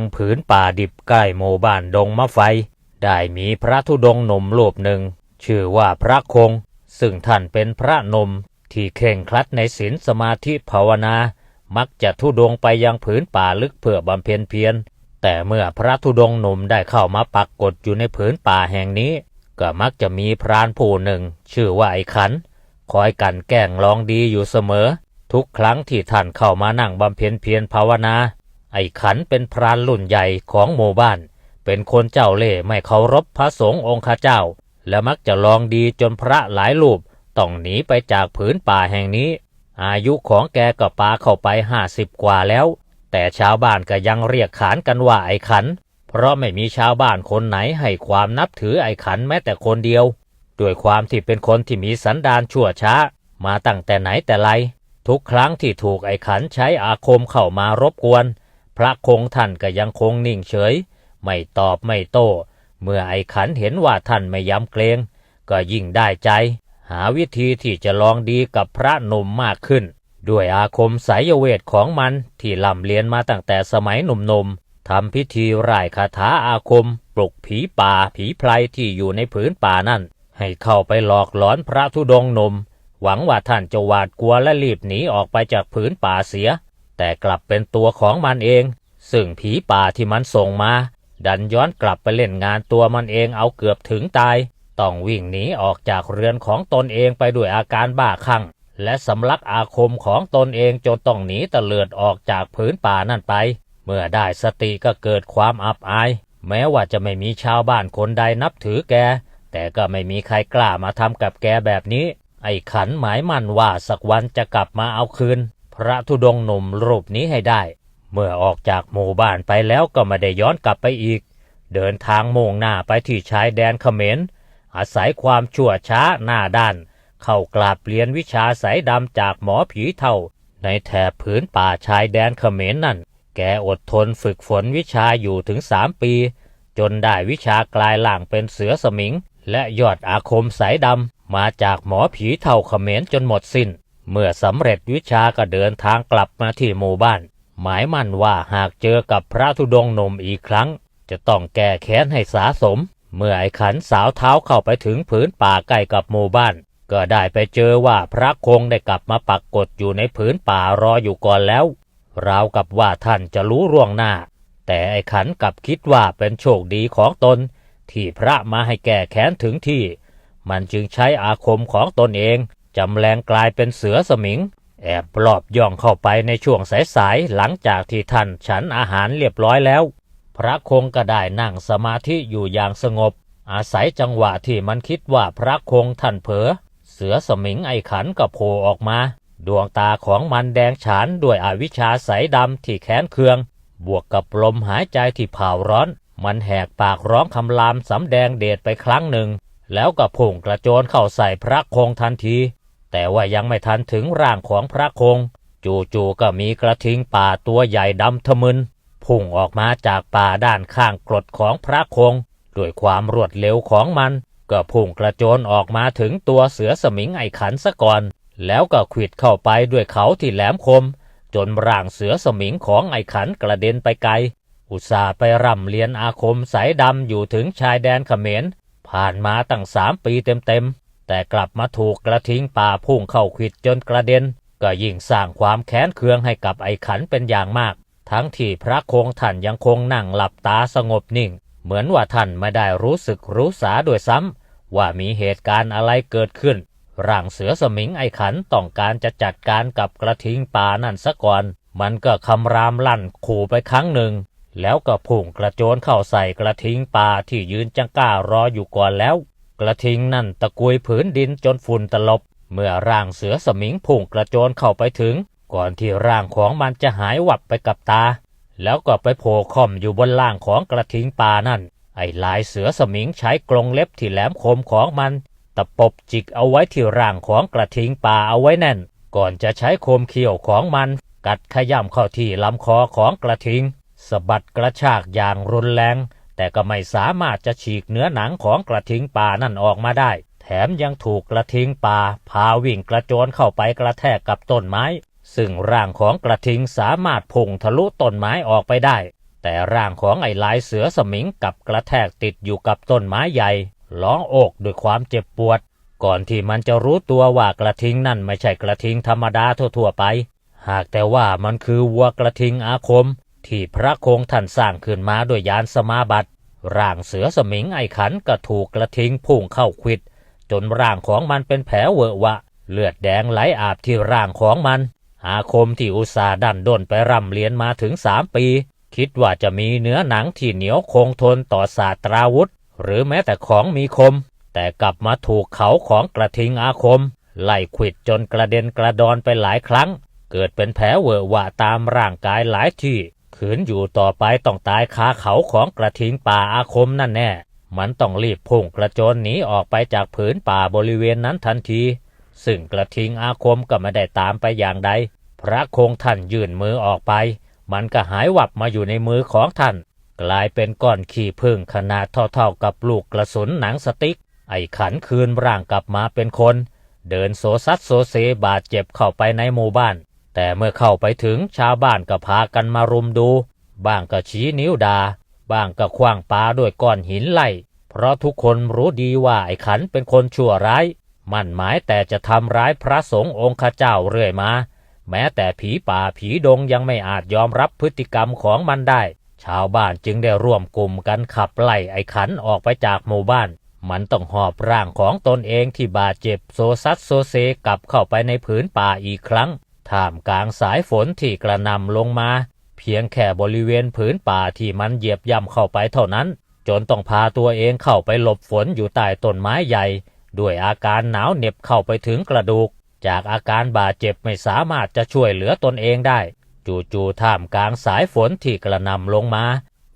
ยังผืนป่าดิบใกล้หมู่บ้านดงมะไฟ ได้มีพระธุดงหนุ่มรูปหนึ่ง ชื่อว่าพระคง ซึ่งท่านเป็นพระนมที่เข่งครัดในศีลสมาธิภาวนา มักจะทุดงไปยังผืนป่าลึกเพื่อบำเพ็ญเพียร แต่เมื่อพระธุดงหนุ่มได้เข้ามาปักกฏอยู่ในผืนป่าแห่งนี้ ก็มักจะมีพรานผู้หนึ่ง ชื่อว่าไอ้ขัน คอยกันแกล้งลองดีอยู่เสมอ ทุกครั้งที่ท่านเข้ามานั่งบำเพ็ญเพียรภาวนา ไอ้ขันเป็นพรานรุ่นใหญ่ของหมู่บ้าน เป็นคนเจ้าเล่ห์ไม่เคารพพระสงฆ์องค์ข้าเจ้า และมักจะลองดีจนพระหลายรูปต้องหนีไปจากผืนป่าแห่งนี้ อายุของแกก็ปาเข้าไปห้าสิบกว่าแล้ว แต่ชาวบ้านก็ยังเรียกขานกันว่าไอ้ขัน เพราะไม่มีชาวบ้านคนไหนให้ความนับถือไอ้ขันแม้แต่คนเดียว ด้วยความที่เป็นคนที่มีสันดานชั่วช้า มาตั้งแต่ไหนแต่ไร ทุกครั้งที่ถูกไอ้ขันใช้อาคมเข้ามารบกวน พระคงท่านก็ยังคงนิ่งเฉย ไม่ตอบไม่โต้ เมื่อไอ้ขันเห็นว่าท่านไม่ย้ำเกรง ก็ยิ่งได้ใจ หาวิธีที่จะลองดีกับพระหนุ่มมากขึ้น ด้วยอาคมสายเวทของมันที่ล่ำเรียนมาตั้งแต่สมัยหนุ่มๆทำพิธีร่ายคาถาอาคม ปลุกผีป่าผีไพรที่อยู่ในผืนป่านั่น ให้เข้าไปหลอกหลอนพระธุดงหนุ่มหวังว่าท่านจะหวาดกลัวและรีบหนีออกไปจากผืนป่าเสีย แต่กลับเป็นตัวของมันเอง ซึ่งผีป่าที่มันส่งมา ดันย้อนกลับไปเล่นงานตัวมันเองเอาเกือบถึงตาย ต้องวิ่งหนีออกจากเรือนของตนเองไปด้วยอาการบ้าคลั่ง และสำลักอาคมของตนเองจนต้องหนีตะเลิดออกจากผืนป่านั่นไป เมื่อได้สติก็เกิดความอับอาย แม้ว่าจะไม่มีชาวบ้านคนใดนับถือแก แต่ก็ไม่มีใครกล้ามาทำกับแกแบบนี้ไอ้ขันหมายมั่นว่าสักวันจะกลับมาเอาคืน ระธุดงหนุ่มรูปนี้ให้ได้ เมื่อออกจากหมู่บ้านไปแล้วก็ไม่ได้ย้อนกลับไปอีก เดินทางมุ่งหน้าไปที่ชายแดนเขมร อาศัยความชั่วช้าหน้าด้าน เข้ากราบเรียนวิชาสายดำจากหมอผีเท่า ในแถบผืนป่าชายแดนเขมรนั่น แกอดทนฝึกฝนวิชาอยู่ถึงสามปี จนได้วิชากลายล่างเป็นเสือสมิง และยอดอาคมสายดำมาจากหมอผีเท่าเขมรจนหมดสิ้น เมื่อสำเร็จวิชาก็เดินทางกลับมาที่หมู่บ้าน หมายมั่นว่าหากเจอกับพระธุดงค์หนุ่มอีกครั้ง จะต้องแก้แค้นให้สาสม เมื่อไอ้ขันสาวเท้าเข้าไปถึงผืนป่าใกล้กับหมู่บ้าน ก็ได้ไปเจอว่าพระคงได้กลับมาปักกฏอยู่ในผืนป่ารออยู่ก่อนแล้ว ราวกับว่าท่านจะรู้ร่วงหน้า แต่ไอ้ขันกลับคิดว่าเป็นโชคดีของตน ที่พระมาให้แก้แค้นถึงที่ มันจึงใช้อาคมของตนเอง จำแรงกลายเป็นเสือสมิง แอบปลอบย่องเข้าไปในช่วงสายๆหลังจากที่ท่านฉันอาหารเรียบร้อยแล้ว พระคงก็ได้นั่งสมาธิอยู่อย่างสงบ อาศัยจังหวะที่มันคิดว่าพระคงท่านเผลอเสือสมิงไอขันก็โผล่ออกมา ดวงตาของมันแดงฉานด้วยอวิชชาใสดำที่แขนเคือง บวกกับลมหายใจที่เผาร้อน มันแหกปากร้องคำรามสำแดงเดชไปครั้งหนึ่งแล้วก็พุ่งกระโจนเข้าใส่พระคงทันที แต่ว่ายังไม่ทันถึงร่างของพระคง จู่ๆก็มีกระทิงป่าตัวใหญ่ดำทะมึนพุ่งออกมาจากป่าด้านข้างกรดของพระคง ด้วยความรวดเร็วของมัน ก็พุ่งกระโจนออกมาถึงตัวเสือสมิงไอขันซะก่อน แล้วก็ขวิดเข้าไปด้วยเขาที่แหลมคม จนร่างเสือสมิงของไอขันกระเด็นไปไกล อุตส่าห์ไปร่ำเรียนอาคมสายดำอยู่ถึงชายแดนเขมร ผ่านมาตั้งสามปีเต็มๆ แต่กลับมาถูกกระทิงป่าพุ่งเข้าขิดจนกระเด็น ก็ยิ่งสร้างความแค้นเคืองให้กับไอ้ขันเป็นอย่างมาก ทั้งที่พระคงท่านยังคงนั่งหลับตาสงบนิ่ง เหมือนว่าท่านไม่ได้รู้สึกรู้สาด้วยซ้ำว่ามีเหตุการณ์อะไรเกิดขึ้น ร่างเสือสมิงไอ้ขันต้องการจะจัดการกับกระทิงป่านั่นซะก่อน มันก็คำรามลั่นขู่ไปครั้งหนึ่งแล้วก็พุ่งกระโจนเข้าใส่กระทิงป่าที่ยืนจังก้ารออยู่ก่อนแล้ว กระทิงนั่นตะกุยผืนดินจนฝุ่นตลบ เมื่อร่างเสือสมิงพุ่งกระโจนเข้าไปถึง ก่อนที่ร่างของมันจะหายวับไปกับตา แล้วก็ไปโผล่ค่อมอยู่บนล่างของกระทิงป่านั่น ไอ้ลายเสือสมิงใช้กรงเล็บที่แหลมคมของมันตะปบจิกเอาไว้ที่ร่างของกระทิงป่าเอาไว้แน่น ก่อนจะใช้คมเขี้ยวของมัน กัดขย่ำเข้าที่ลำคอของกระทิงสะบัดกระชากอย่างรุนแรง แต่ก็ไม่สามารถจะฉีกเนื้อหนังของกระทิงป่านั่นออกมาได้ แถมยังถูกกระทิงป่าพาวิ่งกระโจนเข้าไปกระแทกกับต้นไม้ ซึ่งร่างของกระทิงสามารถพุ่งทะลุต้นไม้ออกไปได้ แต่ร่างของไอ้ลายเสือสมิงกับกระแทกติดอยู่กับต้นไม้ใหญ่ร้องโอกด้วยความเจ็บปวด ก่อนที่มันจะรู้ตัวว่ากระทิงนั่นไม่ใช่กระทิงธรรมดาทั่วๆไป หากแต่ว่ามันคือวัวกระทิงอาคม ที่พระโคงท่านสร้างขึ้นมาด้วยยานสมาบัติ ร่างเสือสมิงไอขันก็ถูกกระทิงพุ่งเข้าควิด จนร่างของมันเป็นแผลเวอะวะ เลือดแดงไหลอาบที่ร่างของมัน อาคมที่อุตสาห์ดันด้นไปร่ำเรียนมาถึงสามปี คิดว่าจะมีเนื้อหนังที่เหนียวคงทนต่อศาสตราวุธ หรือแม้แต่ของมีคม แต่กลับมาถูกเขาของกระทิงอาคม ไล่ขวิดจนกระเด็นกระดอนไปหลายครั้ง เกิดเป็นแผลเวอะวะตามร่างกายหลายที่ ขืนอยู่ต่อไปต้องตายคาเขาของกระทิงป่าอาคมนั่นแน่ มันต้องรีบพุ่งกระโจนหนีออกไปจากผืนป่าบริเวณนั้นทันที ซึ่งกระทิงอาคมก็ไม่ได้ตามไปอย่างใด พระคงท่านยื่นมือออกไป มันก็หายวับมาอยู่ในมือของท่าน กลายเป็นก้อนขี้ผึ้งขนาดเท่าๆกับลูกกระสุนหนังสติ๊ก ไอ้ขันคืนร่างกลับมาเป็นคน เดินโซซัดโซเซบาดเจ็บเข้าไปในหมู่บ้าน แต่เมื่อเข้าไปถึงชาวบ้านก็พากันมารุมดู บ้างก็ชี้นิ้วดา บ้างก็คว้างปาด้วยก้อนหินไล่ เพราะทุกคนรู้ดีว่าไอ้ขันเป็นคนชั่วร้าย มั่นหมายแต่จะทำร้ายพระสงฆ์องค์ข้าเจ้าเรื่อยมา แม้แต่ผีป่าผีดงยังไม่อาจยอมรับพฤติกรรมของมันได้ ชาวบ้านจึงได้ร่วมกลุ่มกันขับไล่ไอ้ขันออกไปจากหมู่บ้าน มันต้องหอบร่างของตนเองที่บาดเจ็บโซซัดโซเซกลับเข้าไปในผืนป่าอีกครั้ง ท่ามกลางสายฝนที่กระนำลงมา เพียงแค่บริเวณผืนป่าที่มันเหยียบย่ำเข้าไปเท่านั้น จนต้องพาตัวเองเข้าไปหลบฝนอยู่ใต้ต้นไม้ใหญ่ ด้วยอาการหนาวเหน็บเข้าไปถึงกระดูก จากอาการบาดเจ็บไม่สามารถจะช่วยเหลือตนเองได้ จู่ๆท่ามกลางสายฝนที่กระนำลงมา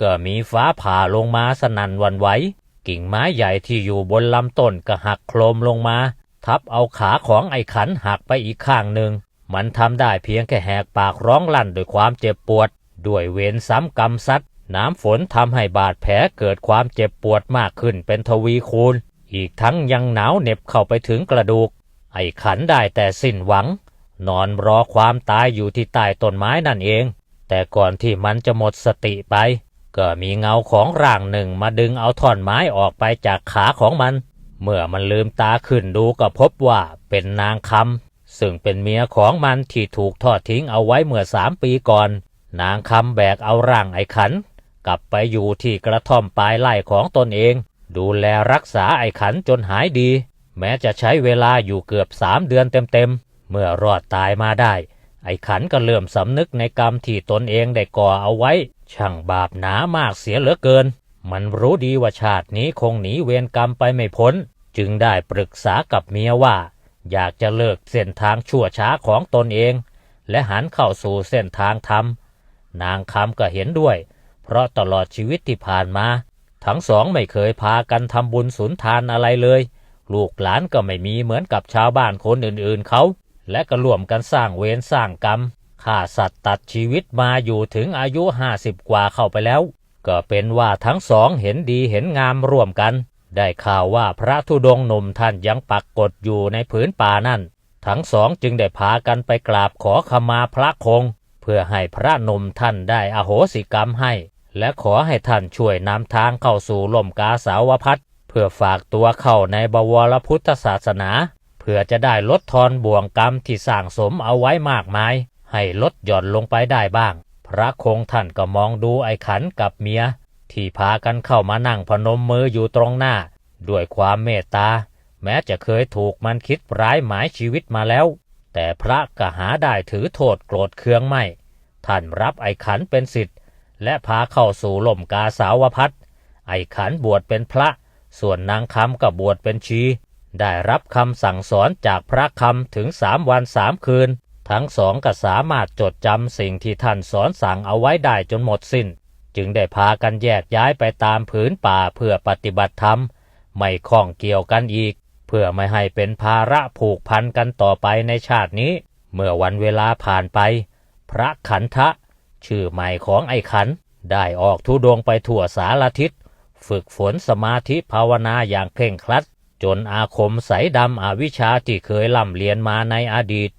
ก็มีฟ้าผ่าลงมาสนั่นวันไหวกิ่งไม้ใหญ่ที่อยู่บนลำต้นก็หักโครมลงมา ทับเอาขาของไอ้ขันหักไปอีกข้างหนึ่ง มันทำได้เพียงแค่แหกปากร้องลั่นด้วยความเจ็บปวด ด้วยเวรซ้ำกรรมซัดน้ำฝนทำให้บาดแผลเกิดความเจ็บปวดมากขึ้นเป็นทวีคูณ อีกทั้งยังหนาวเหน็บเข้าไปถึงกระดูก ไอ้ขันได้แต่สิ้นหวัง นอนรอความตายอยู่ที่ใต้ต้นไม้นั่นเอง แต่ก่อนที่มันจะหมดสติไป ก็มีเงาของร่างหนึ่งมาดึงเอาท่อนไม้ออกไปจากขาของมัน เมื่อมันลืมตาขึ้นดูก็พบว่าเป็นนางคำ ซึ่งเป็นเมียของมันที่ถูกทอดทิ้งเอาไว้เมื่อสามปีก่อน นางคำแบกเอาร่างไอ้ขัน กลับไปอยู่ที่กระท่อมปลายไร่ของตนเอง ดูแลรักษาไอ้ขันจนหายดี แม้จะใช้เวลาอยู่เกือบสามเดือนเต็มๆ เมื่อรอดตายมาได้ ไอ้ขันก็เริ่มสำนึกในกรรมที่ตนเองได้ก่อเอาไว้ ช่างบาปหนามากเสียเหลือเกิน มันรู้ดีว่าชาตินี้คงหนีเวรกรรมไปไม่พ้น จึงได้ปรึกษากับเมียว่า อยากจะเลิกเส้นทางชั่วช้าของตนเอง และหันเข้าสู่เส้นทางธรรม นางคำก็เห็นด้วย เพราะตลอดชีวิตที่ผ่านมา ทั้งสองไม่เคยพากันทำบุญสุนทานอะไรเลย ลูกหลานก็ไม่มีเหมือนกับชาวบ้านคนอื่นๆเขา และก็ร่วมกันสร้างเวรสร้างกรรมฆ่าสัตว์ตัดชีวิตมาอยู่ถึงอายุห้าสิบกว่าเข้าไปแล้ว ก็เป็นว่าทั้งสองเห็นดีเห็นงามร่วมกัน ได้ข่าวว่าพระธุดงหนุ่มท่านยังปักกดอยู่ในผืนป่านั่น ทั้งสองจึงได้พากันไปกราบขอขมาพระคง เพื่อให้พระหนุ่มท่านได้อโหสิกรรมให้ และขอให้ท่านช่วยนำทางเข้าสู่ลมกาสาวพัฒเพื่อฝากตัวเข้าในบวรพุทธศาสนา เพื่อจะได้ลดทอนบ่วงกรรมที่สร้างสมเอาไว้มากมาย ให้ลดหย่อนลงไปได้บ้าง พระคงท่านก็มองดูไอ้ขันกับเมีย ที่พากันเข้ามานั่งพนมมืออยู่ตรงหน้า ด้วยความเมตตา แม้จะเคยถูกมันคิดร้ายหมายชีวิตมาแล้ว แต่พระก็หาได้ถือโทษโกรธเคืองไม่ ท่านรับไอ้ขันเป็นสิทธิ์ และพาเข้าสู่ล่มกาสาวพัฒไอ้ขันบวชเป็นพระ ส่วนนางคำก็บวชเป็นชี ได้รับคำสั่งสอนจากพระคำถึงสามวันสามคืน ทั้งสองก็สามารถจดจำสิ่งที่ท่านสอนสั่งเอาไว้ได้จนหมดสิ้น จึงได้พากันแยกย้ายไปตามผืนป่าเพื่อปฏิบัติธรรม ไม่ข้องเกี่ยวกันอีก เพื่อไม่ให้เป็นภาระผูกพันกันต่อไปในชาตินี้ เมื่อวันเวลาผ่านไป พระขันทะ ชื่อใหม่ของไอ้ขัน ได้ออกทุดงไปทั่วสารทิศ ฝึกฝนสมาธิภาวนาอย่างเคร่งครัด จนอาคมใสดำอวิชชาที่เคยล่ำเรียนมาในอดีต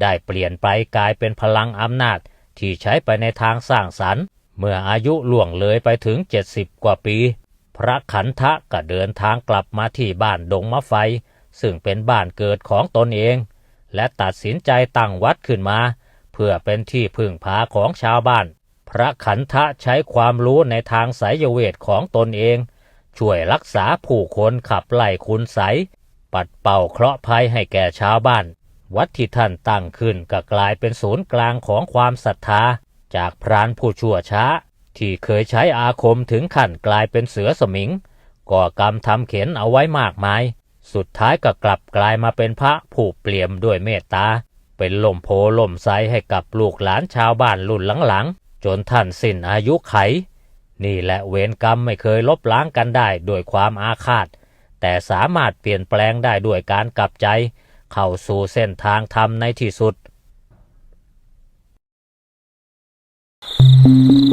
ได้เปลี่ยนไปกลายเป็นพลังอำนาจที่ใช้ไปในทางสร้างสรรค์ เมื่ออายุล่วงเลยไปถึงเจ็ดสิบกว่าปี พระขันทะก็เดินทางกลับมาที่บ้านดงมะไฟ ซึ่งเป็นบ้านเกิดของตนเอง และตัดสินใจตั้งวัดขึ้นมา เพื่อเป็นที่พึ่งพาของชาวบ้าน พระขันทะใช้ความรู้ในทางไสยเวทของตนเอง ช่วยรักษาผู้คนขับไล่คุณไสปัดเป่าเคราะห์ภัยให้แก่ชาวบ้าน วัดที่ท่านตั้งขึ้นก็กลายเป็นศูนย์กลางของความศรัทธา จากพรานผู้ชั่วช้า ที่เคยใช้อาคมถึงขั้นกลายเป็นเสือสมิงก่อกรรมทำเข็นเอาไว้มากมาย สุดท้ายก็กลับกลายมาเป็นพระผู้เปลี่ยมด้วยเมตตา เป็นลมโพล่มไซให้กับลูกหลานชาวบ้านรุ่นหลังๆ จนท่านสิ้นอายุไข นี่แหละเวรกรรมไม่เคยลบล้างกันได้ด้วยความอาฆาต แต่สามารถเปลี่ยนแปลงได้ด้วยการกลับใจ เข้าสู่เส้นทางธรรมในที่สุด Música